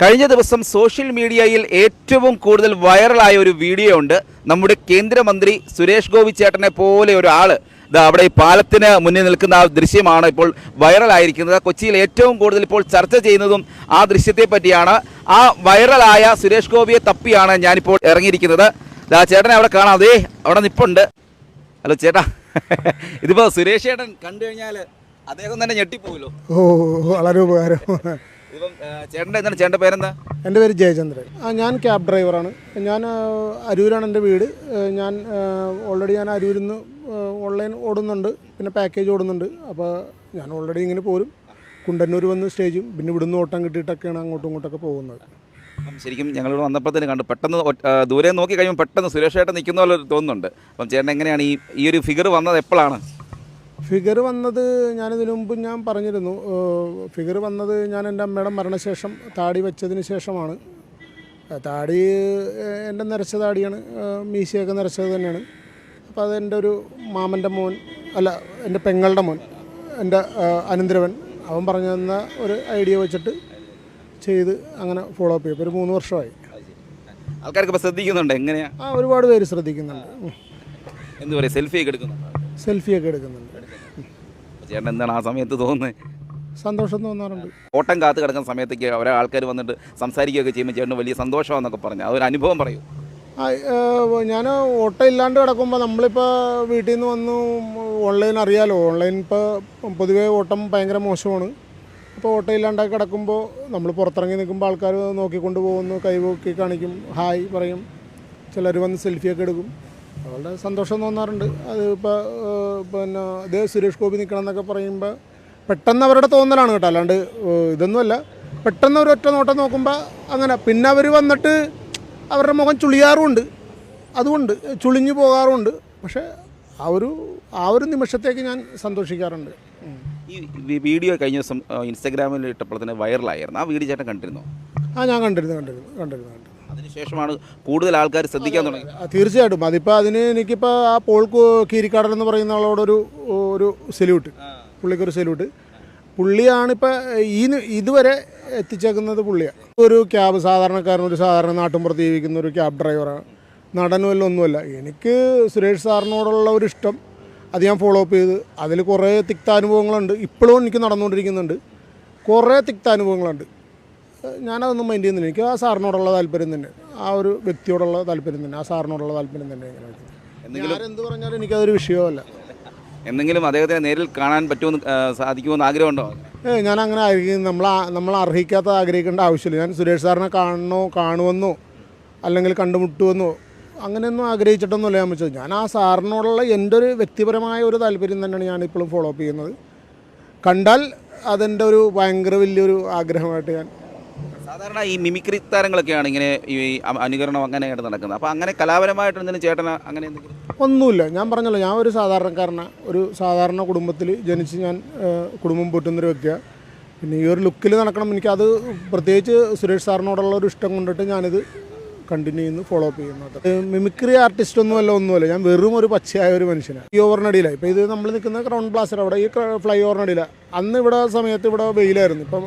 കഴിഞ്ഞ ദിവസം സോഷ്യൽ മീഡിയയിൽ ഏറ്റവും കൂടുതൽ വൈറലായ ഒരു വീഡിയോ ഉണ്ട് നമ്മുടെ കേന്ദ്രമന്ത്രി സുരേഷ് ഗോപി ചേട്ടനെ പോലെ ഒരാൾ അവിടെ ഈ പാലത്തിന് മുന്നിൽ നിൽക്കുന്ന ആ ദൃശ്യമാണ് ഇപ്പോൾ വൈറലായിരിക്കുന്നത്. കൊച്ചിയിൽ ഏറ്റവും കൂടുതൽ ഇപ്പോൾ ചർച്ച ചെയ്യുന്നതും ആ ദൃശ്യത്തെ പറ്റിയാണ്. ആ വൈറലായ സുരേഷ് ഗോപിയെ തപ്പിയാണ് ഞാനിപ്പോൾ ഇറങ്ങിയിരിക്കുന്നത്. ചേട്ടനെ അവിടെ കാണാം. അതേ അവിടെ നിപ്പുണ്ട്. ഹലോ ചേട്ടാ. ഇതിപ്പോ സുരേഷ് ചേട്ടൻ കണ്ടു കഴിഞ്ഞാൽ അദ്ദേഹം തന്നെ ഞെട്ടിപ്പോകുമല്ലോ ഓ വളരെ ഉപകാരം ഇതിപ്പം ആ, ചേട്ടന്റെ എന്താണ്? ചേട്ടന്റെ പേരെന്താ? എന്റെ പേര് ജയചന്ദ്രൻ. ഞാൻ ക്യാബ് ഡ്രൈവറാണ്. ഞാൻ അരൂരാണ് എന്റെ വീട്. ഞാൻ ഓൾറെഡി ഞാൻ അരൂരിൽ നിന്ന് ഓൺലൈൻ ഓടുന്നുണ്ട്. പിന്നെ പാക്കേജ് ഓടുന്നുണ്ട്. അപ്പോൾ ഞാൻ ഓൾറെഡി ഇങ്ങനെ പോരും. കുണ്ടന്നൂർ വന്ന് സ്റ്റേജും പിന്നെ ഇവിടുന്ന് ഓട്ടം കിട്ടിയിട്ടൊക്കെയാണ് അങ്ങോട്ടും ഇങ്ങോട്ടൊക്കെ പോകുന്നത്. ശരിക്കും ഞങ്ങളിവിടെ വന്നപ്പോൾ തന്നെ കണ്ടു. പെട്ടെന്ന് ദൂരെ നോക്കി കഴിയുമ്പോൾ പെട്ടെന്ന് സുരേഷ് ചേട്ടൻ നിൽക്കുന്ന പോലെ തോന്നുന്നുണ്ട്. അപ്പം ചേട്ടൻ എങ്ങനെയാണ് ഈ ഈ ഒരു ഫിഗർ വന്നത് എപ്പോഴാണ്? ഫിഗർ വന്നത് ഞാനിതിനു മുമ്പ് ഞാൻ പറഞ്ഞിരുന്നു. ഫിഗർ വന്നത് ഞാൻ എന്റെ അമ്മയുടെ മരണശേഷം താടി വെച്ചതിന് ശേഷമാണ്. താടി എന്റെ നിരച്ച താടിയാണ്. മീശയൊക്കെ നിരച്ചത് തന്നെയാണ്. അപ്പോൾ അതെന്റെ ഒരു മാമന്റെ മോൻ അല്ല എന്റെ പെങ്ങളുടെ മോൻ എന്റെ അനന്തരവൻ അവൻ പറഞ്ഞു തന്ന ഒരു ഐഡിയ വെച്ചിട്ട് ചെയ്ത് അങ്ങനെ ഫോളോ അപ്പ് ചെയ്യും ഒരു മൂന്ന് വർഷമായി. ആൾക്കാർക്ക് ശ്രദ്ധിക്കുന്നുണ്ട്. എങ്ങനെയാ? ആ ഒരുപാട് പേര് ശ്രദ്ധിക്കുന്നുണ്ട്. എന്ത് പറയുക സെൽഫി ഒക്കെ എടുക്കുന്നുണ്ട് സെൽഫിയൊക്കെ എടുക്കുന്നുണ്ട്. ചേട്ടൻ എന്താണ് ആ സമയത്ത് തോന്നുന്നത് സന്തോഷം തോന്നാറുണ്ട്. ഓട്ടം കാത്ത് കിടക്കുന്ന സമയത്തേക്ക് അവരെ ആൾക്കാർ വന്നിട്ട് സംസാരിക്കുകയൊക്കെ ചെയ്യുമ്പോൾ ചേട്ടന് വലിയ സന്തോഷമാണെന്നൊക്കെ പറഞ്ഞു. അതൊരു അനുഭവം പറയൂ. ഞാൻ ഓട്ടം ഇല്ലാണ്ട് കിടക്കുമ്പോൾ നമ്മളിപ്പോൾ വീട്ടിൽ നിന്ന് വന്നു ഓൺലൈൻ അറിയാലോ. ഓൺലൈൻ ഇപ്പോൾ പൊതുവേ ഓട്ടം ഭയങ്കര മോശമാണ്. അപ്പോൾ ഓട്ടം ഇല്ലാണ്ടൊക്കെ കിടക്കുമ്പോൾ നമ്മൾ പുറത്തിറങ്ങി നിൽക്കുമ്പോൾ ആൾക്കാർ നോക്കിക്കൊണ്ട് പോകുന്നു കൈ നോക്കി കാണിക്കും ഹായ് പറയും. ചിലർ വന്ന് സെൽഫിയൊക്കെ എടുക്കും. വളരെ സന്തോഷം തോന്നാറുണ്ട്. അത് ഇപ്പോൾ പിന്നെ ഇതേ സുരേഷ് ഗോപി നിൽക്കണം എന്നൊക്കെ പറയുമ്പോൾ പെട്ടെന്ന് അവരുടെ തോന്നലാണ് കേട്ടോ. അല്ലാണ്ട് ഇതൊന്നുമല്ല. പെട്ടെന്ന് ഒരു ഒറ്റ നോട്ടം നോക്കുമ്പോൾ അങ്ങനെ. പിന്നെ അവർ വന്നിട്ട് അവരുടെ മുഖം ചുളിയാറുമുണ്ട്. അതുകൊണ്ട് ചുളിഞ്ഞു പോകാറുമുണ്ട്. പക്ഷേ ആ ഒരു ആ ഒരു നിമിഷത്തേക്ക് ഞാൻ സന്തോഷിക്കാറുണ്ട്. ഈ വീഡിയോ കഴിഞ്ഞ ദിവസം ഇൻസ്റ്റാഗ്രാമിൽ ഇട്ടപ്പോൾ തന്നെ വൈറലായിരുന്നു. ആ വീഡിയോ ചേട്ടൻ കണ്ടിരുന്നു? ആ ഞാൻ കണ്ടിരുന്നു കണ്ടിരുന്നു കണ്ടിരുന്നു കണ്ടിരുന്നു. അതിനുശേഷമാണ് കൂടുതൽ ആൾക്കാർ ശ്രദ്ധിക്കാൻ തുടങ്ങി തീർച്ചയായിട്ടും. അതിപ്പോൾ അതിന് എനിക്കിപ്പോൾ ആ പോൾ കീരിക്കാടൻ എന്ന് പറയുന്ന ആളോടൊരു ഒരു സല്യൂട്ട്. പുള്ളിക്കൊരു സല്യൂട്ട്. പുള്ളിയാണിപ്പോൾ ഈ ഇതുവരെ എത്തിച്ചേക്കുന്നത് പുള്ളിയാണ് ഒരു ക്യാബ് സാധാരണക്കാരൻ ഒരു സാധാരണ നാട്ടിൻപുറത്ത് ജീവിക്കുന്ന ഒരു ക്യാബ് ഡ്രൈവറാണ് നടനും എല്ലാം ഒന്നുമല്ല. എനിക്ക് സുരേഷ് സാറിനോടുള്ള ഒരു ഇഷ്ടം. അത് ഞാൻ ഫോളോ അപ്പ് ചെയ്ത്. അതിൽ കുറേ തിക്താനുഭവങ്ങളുണ്ട്. ഇപ്പോഴും എനിക്ക് നടന്നുകൊണ്ടിരിക്കുന്നുണ്ട്. കുറേ തിക്താനുഭവങ്ങളുണ്ട്. ഞാനതൊന്നും മൈൻഡ് ചെയ്യുന്നില്ല. എനിക്ക് ആ സാറിനോടുള്ള താല്പര്യം തന്നെ. ആ ഒരു വ്യക്തിയോടുള്ള താല്പര്യം തന്നെ. ആ സാറിനോടുള്ള താല്പര്യം തന്നെ എന്ത് പറഞ്ഞാലും എനിക്കതൊരു വിഷയമല്ല. എന്തെങ്കിലും അദ്ദേഹത്തെ നേരിൽ കാണാൻ പറ്റുമെന്ന് സാധിക്കുമെന്ന് ആഗ്രഹമുണ്ടോ? ഏ ഞാൻ അങ്ങനെ ആയിരിക്കും നമ്മൾ നമ്മൾ അർഹിക്കാത്ത ആഗ്രഹിക്കേണ്ട ആവശ്യമില്ല. ഞാൻ സുരേഷ് സാറിനെ കാണണോ കാണുമെന്നോ അല്ലെങ്കിൽ കണ്ടുമുട്ടുമെന്നോ അങ്ങനെയൊന്നും ആഗ്രഹിച്ചിട്ടൊന്നുമല്ല ഞാൻ വെച്ചത്. ഞാൻ ആ സാറിനോടുള്ള എന്റെ ഒരു വ്യക്തിപരമായ ഒരു താല്പര്യം തന്നെയാണ് ഞാൻ ഇപ്പോഴും ഫോളോ അപ്പ് ചെയ്യുന്നത്. കണ്ടാൽ അതെന്റെ ഒരു ഭയങ്കര വലിയൊരു ആഗ്രഹമായിട്ട് ഞാൻ സാധാരണ ഈ മിമിക്രി താരങ്ങളൊക്കെയാണ് ഇങ്ങനെ ഈ അനുകരണം അങ്ങനെയായിട്ട് നടക്കുന്നത്. അപ്പോൾ അങ്ങനെ കലാപരമായിട്ട് എന്തെങ്കിലും ചേട്ടന അങ്ങനെ എന്തെങ്കിലും ഒന്നുമില്ല. ഞാൻ പറഞ്ഞല്ലോ ഞാൻ ഒരു സാധാരണക്കാരന. ഒരു സാധാരണ കുടുംബത്തിൽ ജനിച്ച് ഞാൻ കുടുംബം പോറ്റുന്നൊരു വ്യക്തിയാണ് പിന്നെ ഈ ഒരു ലുക്കിൽ നടക്കണം. എനിക്കത് പ്രത്യേകിച്ച് സുരേഷ് സാറിനോടുള്ള ഒരു ഇഷ്ടം കൊണ്ടിട്ട് ഞാനിത് കണ്ടിന്യൂ ചെയ്യുന്നു ഫോളോ അപ്പ് ചെയ്യുന്നത് മിമിക്രി ആർട്ടിസ്റ്റ് ഒന്നുമല്ല ഒന്നുമല്ല. ഞാൻ വെറും ഒരു പച്ചയായ ഒരു മനുഷ്യനാണ് ഈ ഓവർനടിയിലാണ് ഇപ്പോൾ ഇത് നമ്മൾ നിൽക്കുന്ന ക്രൗൺ പ്ലാസർ അവിടെ ഈ ഫ്ലൈ ഓവർനടിയിലാണ് അന്ന് ഇവിടെ സമയത്ത് ഇവിടെ വെയിലായിരുന്നു. ഇപ്പം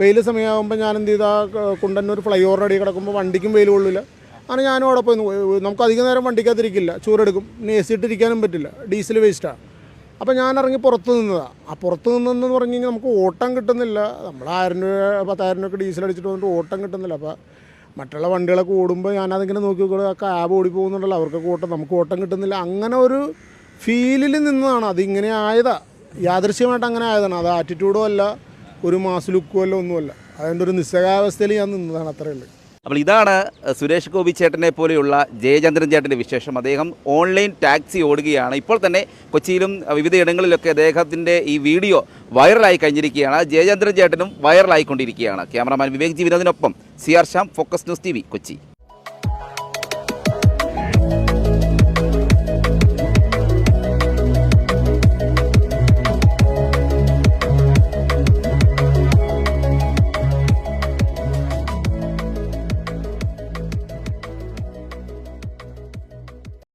വെയിൽ സമയമാകുമ്പോൾ ഞാൻ എന്ത് ചെയ്താൽ കുണ്ടന്നൂർ ഫ്ലൈ ഓവർനടി കിടക്കുമ്പോൾ വണ്ടിക്കും വെയിൽ കൊള്ളില്ല. അങ്ങനെ ഞാനും അവിടെ പോയി നമുക്ക് അധികം നേരം വണ്ടിക്കകത്തിരിക്കില്ല. ചൂടെടുക്കും. ഇനി എ സി ഇട്ടിരിക്കാനും പറ്റില്ല. ഡീസൽ വേസ്റ്റാണ് അപ്പോൾ ഞാൻ ഇറങ്ങി പുറത്ത് നിന്നതാണ് ആ പുറത്ത് നിന്നെന്ന് പറഞ്ഞു കഴിഞ്ഞാൽ നമുക്ക് ഓട്ടം കിട്ടുന്നില്ല. നമ്മൾ ആയിരം രൂപ പത്തായിരം രൂപയ്ക്ക് ഡീസൽ അടിച്ചിട്ട് വന്നിട്ട് ഓട്ടം കിട്ടുന്നില്ല. അപ്പോൾ മറ്റുള്ള വണ്ടികളൊക്കെ ഓടുമ്പോൾ ഞാനതിങ്ങനെ നോക്കി നോക്കുക ക്യാബ് ഓടി പോകുന്നുണ്ടല്ലോ. അവർക്കൊക്കെ ഓട്ടം നമുക്ക് ഓട്ടം കിട്ടുന്നില്ല. അങ്ങനെ ഒരു ഫീലിൽ നിന്നതാണ്. അതിങ്ങനെ ആയതാണ് യാദൃശ്യമായിട്ട് അങ്ങനെ ആയതാണ്. അത് ആറ്റിറ്റ്യൂഡോ അല്ല. ഒരു മാസ് ലുക്കോ അല്ല ഒന്നുമല്ല. അതിന്റെ ഒരു നിസ്സഹാവസ്ഥയിൽ ഞാൻ നിന്നതാണ് അത്രയേ ഉള്ളൂ. അപ്പോൾ ഇതാണ് സുരേഷ് ഗോപി ചേട്ടനെ പോലെയുള്ള ജയചന്ദ്രൻ ചേട്ടന്റെ വിശേഷം. അദ്ദേഹം ഓൺലൈൻ ടാക്സി ഓടുകയാണ്. ഇപ്പോൾ തന്നെ കൊച്ചിയിലും വിവിധ ഇടങ്ങളിലൊക്കെ അദ്ദേഹത്തിന്റെ ഈ വീഡിയോ വൈറലായി കഴിഞ്ഞിരിക്കുകയാണ്. ജയചന്ദ്രൻ ചേട്ടനും വൈറലായിക്കൊണ്ടിരിക്കുകയാണ്. Cameraman Vivek ജീവിതത്തിനൊപ്പം C R Shyam focus news T Kochi.